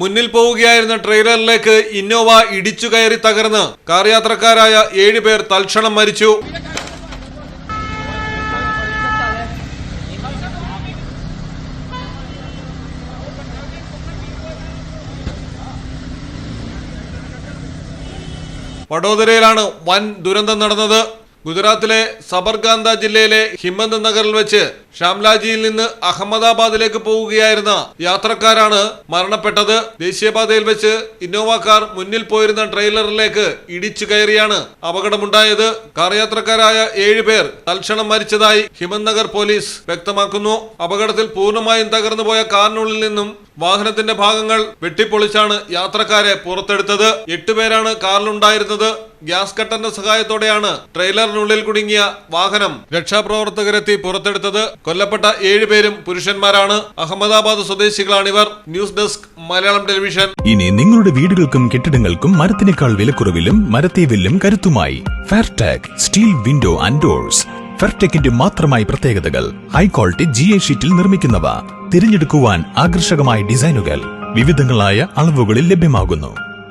മുന്നിൽ പോവുകയായിരുന്ന ട്രെയിലറിലേക്ക് ഇന്നോവ ഇടിച്ചു കയറി തകർന്ന്. കാർ യാത്രക്കാരായ ഏഴ് പേർ തൽക്ഷണം മരിച്ചു. വഡോദരയിലാണ് വൻ ദുരന്തം നടന്നത്. ഗുജറാത്തിലെ സബർഗാന്ത ജില്ലയിലെ ഹിമ്മന്ത് നഗറിൽ വെച്ച് ഷാംലാജിയിൽ നിന്ന് അഹമ്മദാബാദിലേക്ക് പോവുകയായിരുന്ന യാത്രക്കാരാണ് മരണപ്പെട്ടത്. ദേശീയപാതയിൽ വെച്ച് ഇന്നോവ കാർ മുന്നിൽ പോയിരുന്ന ട്രെയിലറിലേക്ക് ഇടിച്ചു കയറിയാണ് അപകടമുണ്ടായത്. കാർ യാത്രക്കാരായ ഏഴുപേർ തൽക്ഷണം മരിച്ചതായി ഹിമന്ത് നഗർ പോലീസ് വ്യക്തമാക്കുന്നു. അപകടത്തിൽ പൂർണമായും തകർന്നുപോയ കാറിനുള്ളിൽ നിന്നും വാഹനത്തിന്റെ ഭാഗങ്ങൾ വെട്ടിപ്പൊളിച്ചാണ് യാത്രക്കാരെ പുറത്തെടുത്തത്. എട്ടുപേരാണ് കാറിലുണ്ടായിരുന്നത്. ഗ്യാസ് കട്ടറിന്റെ സഹായത്തോടെയാണ് ട്രെയിലറിനുള്ളിൽ കുടുങ്ങിയ വാഹനം രക്ഷാപ്രവർത്തകരെത്തി പുറത്തെടുത്തത്. കൊല്ലപ്പെട്ട ഏഴുപേരും പുരുഷന്മാരാണ്. അഹമ്മദാബാദ് സ്വദേശികളാണിവർ ന്യൂസ് ഡെസ്ക് മലയാളം ടെലിവിഷൻ. ഇനി നിങ്ങളുടെ വീടുകൾക്കും കെട്ടിടങ്ങൾക്കും മരത്തിനേക്കാൾ വിലക്കുറവിലും മരത്തേവില്ലും കരുത്തുമായി Fairtag steel window and doors. ഫെർടെക്കിന്റെ മാത്രമായി പ്രത്യേകതകൾ ഹൈ ക്വാളിറ്റി ജി എ ഷീറ്റിൽ നിർമ്മിക്കുന്നവ. തിരഞ്ഞെടുക്കുവാൻ ആകർഷകമായ ഡിസൈനുകൾ വിവിധങ്ങളായ അളവുകളിൽ ലഭ്യമാകുന്നു.